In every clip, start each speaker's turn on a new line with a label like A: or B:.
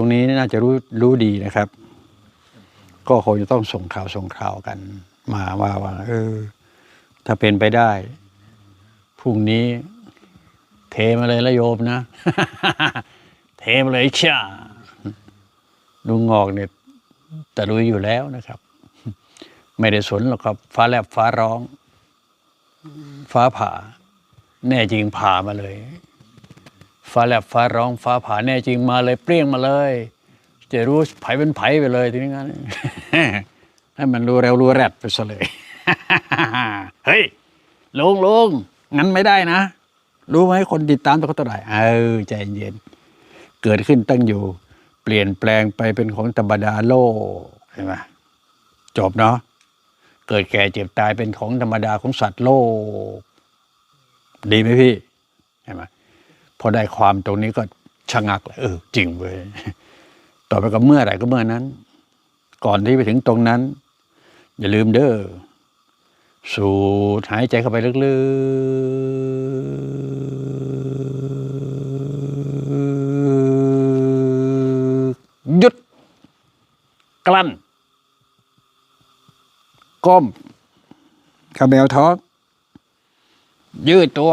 A: ตรงนี้น่าจะรู้รู้ดีนะครับ ก็คงจะต้องส่งข่าวส่งข่าวกัน มาว่าว่าเออ ถ้าเป็นไปได้พรุ่งนี้ เทมาเลยละโยมนะ เทมาเลยช่าลุงงอกเนี่ยแต่รู้อยู่แล้วนะครับ ไม่ได้สนหรอกครับ ฟ้าแลบฟ้าร้อง ฟ้าผ่า แน่จริงผ่ามาเลย ฟ้าแลบฟ้าร้องฟ้าผ่าแน่จริงมาเลยเปรี้ยงมาเลย จะรู้ไผเป็นไผไปเลยทีนี้งั้นให้มันรู้เร็วรู้แรดไปซะเลยเฮ้ยลุงลุงงั้นไม่ได้นะ รู้ไหมคนติดตามตัวเขาเท่าไหร่เออใจเย็น เกิดขึ้นตั้งอยู่ เปลี่ยนแปลงไปเป็นของธรรมดาโลกใช่ไหมจบเนาะเกิดแก่เจ็บตายเป็นของธรรมดาของสัตว์โลก ดีไหมพี่ใช่ไหม พอได้ความตรงนี้ก็ชะงักเลยเออ จริงเว้ยต่อไปก็เมื่อไหร่ก็เมื่อนั้น ก่อนที่ไปถึงตรงนั้น อย่าลืมเด้อสูดหายใจเข้าไปลึกๆหยุด กลั้น ก้มขมวท้องยืดตัว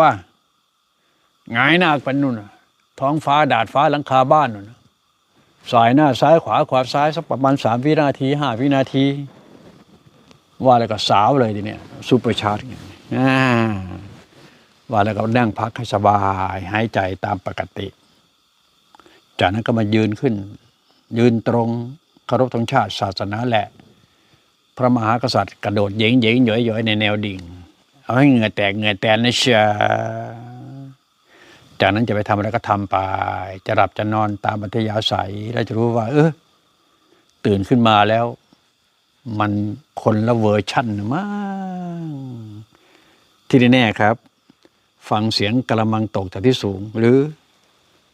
A: งายหน้าไปนู่นน่ะท้องฟ้าดาดฟ้าหลังคาบ้านนู่นสายหน้าซ้ายขวาขวาซ้ายสักประมาณสามวินาทีห้าวินาที ว่าแล้วก็สาวเลยทีเนี้ยซูเปอร์ชาร์จเนี่ยว่าแล้วก็นั่งพักให้สบายหายใจตามปกติ จากนั้นก็มายืนขึ้น ยืนตรงเคารพธงชาติศาสนาแหละ พระมหากษัตริย์กระโดดเยิงเยิงหย่อยหย่อยในแนวดิ่ง เอาให้เหงื่อแตกเหงื่อแตนนะเชีย จากนั้นจะไปทำอะไรก็ทำไป จะหลับจะนอนตามอัธยาศัยแล้วจะรู้ว่า เออตื่นขึ้นมาแล้ว มันคนละเวอร์ชั่นมั้งที่แน่ๆครับ ฟังเสียงกระมังตกจากที่สูง หรือ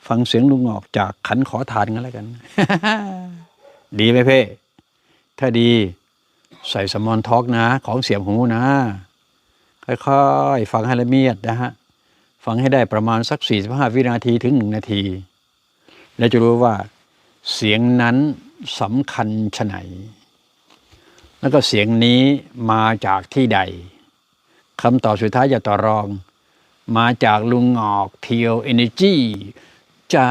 A: ฟังเสียงลุงออกจากขันขอทานกันแล้วกัน ดีไหมเพ่ถ้าดีใส่สมอนทอกนะ ของเสียบหูนะ ค่อยๆ ฟังให้ละเมียดนะฮะ ฟังให้ได้ประมาณสัก 45 วินาทีถึง 1 นาที แล้วจะรู้ว่าเสียงนั้นสำคัญชะไหน แล้วก็เสียงนี้มาจากที่ใดคำตอบสุดท้ายอย่าต่อรอง มาจากลุงงอกเทียวเอเนจีจ้า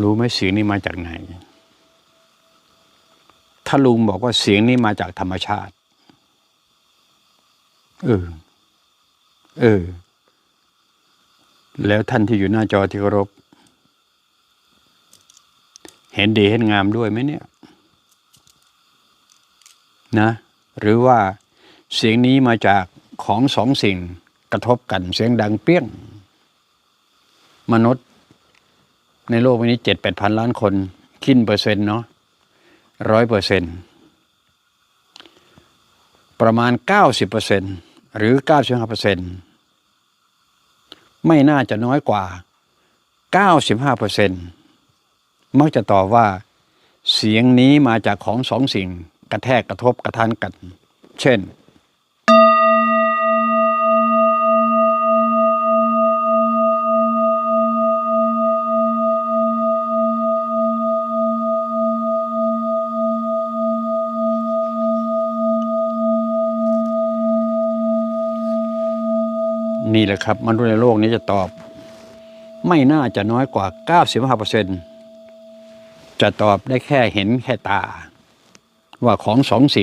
A: รู้ไหมเสียงนี้มาจากไหน ถ้าลุงบอกว่าเสียงนี้มาจากธรรมชาติ เออ เออ แล้วท่านที่อยู่หน้าจอที่เคารพ เห็นดีเห็นงามด้วยไหมเนี่ย นะ หรือว่าเสียงนี้มาจากของสองสิ่งกระทบกัน เสียงดังเปี้ยง มนุษย์ ในโลกวันี้เจ็ดแปดพันล้านคนคิดเปอร์เซ็นต์เนาะร้อยเปอร์เซ็นต์ประมาณเก้าสิบเปอร์เซ็นต์หรือเก้าสิบห้าเปอร์เซ็นต์ไม่น่าจะน้อยกว่าเก้าสิบห้าเปอร์เซ็นต์มักจะตอบว่า เสียงนี้มาจากของสองสิ่งกระแทกกระทบกระทันกัน เช่น นี่แหละครับมนุษย์ในโลกนี้จะตอบ ไม่น่าจะน้อยกว่า 95%จะตอบได้แค่เห็นแค่ตา ว่าของสองสิ่ง